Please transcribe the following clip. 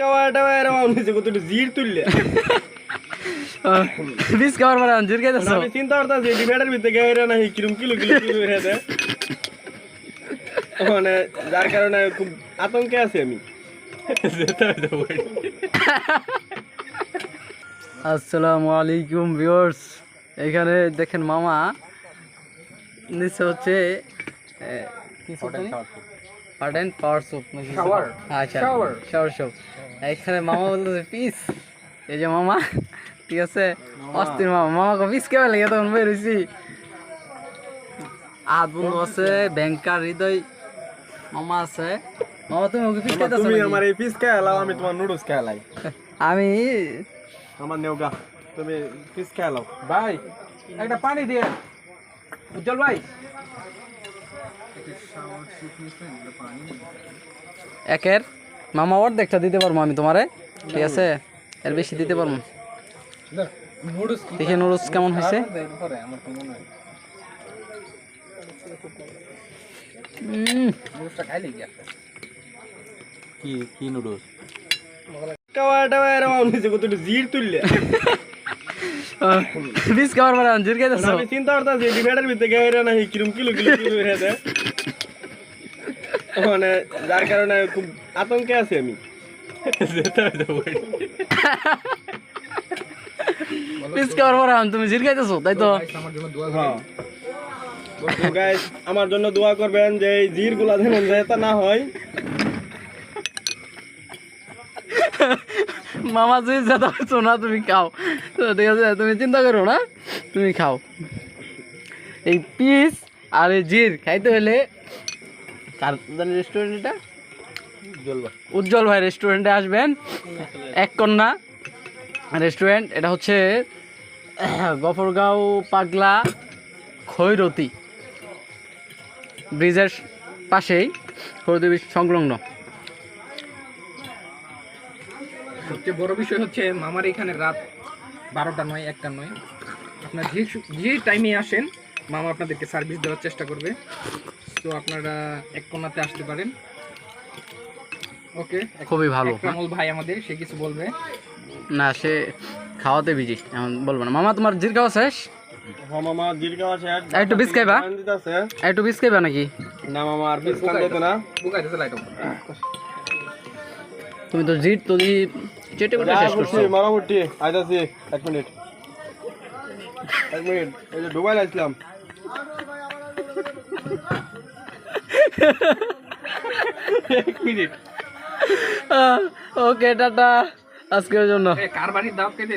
কাওয়াটা এরকম আমি কত জির তুললে। বিষ খাবার পরে অঞ্জির খাইতেছো? আমি চিন্তা করতেছি ডিভাইডার ভিতরে গায়ে না কিরম কিলো কিলো কিলো হয়ে দেয়। মানে যার কারণে খুব আতঙ্কে আছি আমি। যেতে হবে তো বই। আসসালামু আলাইকুম ভিউয়ার্স এখানে দেখেন মামা নিচে হচ্ছে পাওয়ার আচ্ছা. শাওয়ার এখানে মামা বলতেছে পিস এই যে মামা ঠিক আছে? অস্থির মামা। মামাকে পিস কেমন লাগে? তখন বের হয়েছি আর বন্ধু আছে ব্যাংকার হৃদয় মামা আছে। মামা তুমি ওকে পিস খাইতেছো তুমি আমার এই পিস খেয়ে এলাও আমি তোমার নুডলস খেয়ে এলাই আমি আমার নেওগা তুমি পিস খেয়ে এলাও ভাই একটা পানি দিয়ে। উজ্জ্বল ভাই। একের? মামা অর্ধেকটা দিতে পারব আমি তোমারে। ঠিক আছে? এর বেশি দিতে পারব না। নুডলস কেমন হয়েছে। কি কি নুডলস? জির খাইতেছো। চিন্তা করতেছি ডিভাইডার ভিতরে গায়ে না কিরম কিলো কিলো হয়ে মানে যার কারণে খুব আতঙ্কে আছি আমি। পরে তুমি জির খাইতেছো তাই তো? আমার জন্য দোয়া হ্যাঁ। আমার জন্য দোয়া করবেন যে এই জিরগুলা যেন যেটা না হয়। মামা যদি যেতে পারছ না তুমি খাও। ঠিক আছে তুমি চিন্তা করো না তুমি খাও। এই পিস আর এই জির খাইতে হলে কার রেস্টুরেন্ট এটা? উজ্জ্বল ভাই। রেস্টুরেন্টে আসবেন। এক কন্যা রেস্টুরেন্ট এটা হচ্ছে গফরগাঁও পাগলা খৈরতি ব্রিজের পাশেই খৈরতি ব্রিজ সংলগ্ন। সবচেয়ে বড় বিষয় হচ্ছে মামার এখানে রাত বারোটা নয় একটা নয়। আপনার যে যে টাইমে আসেন মামা আপনাদেরকে সার্ভিস দেওয়ার চেষ্টা করবে। তো আপনারা এক কোনাতে আসতে পারেন। ওকে খুবই ভালো। কামল ভাই আমাদের সে কিছু বলবে। না সে খাওয়াতে বিজি এখন বলব না। মামা তোমার জির খাওয়া শেষ? হ্যাঁ মামা জির খাওয়া শেষ একটু বিষ খাইবা? একটু বিষ খাইবা নাকি? না মামা আর বিষ খান দিতে না। বুকাই দিতে লাইট তুমি তো জির তো দি চেটে করে শেষ করছ। মোটামুটি আইতাছি এক মিনিট। এক মিনিট এই যে ডুবাই আসলাম। এক মিনিট ওকে টাটা আজকের জন্য কার বাড়ির দাওয়াত খেতে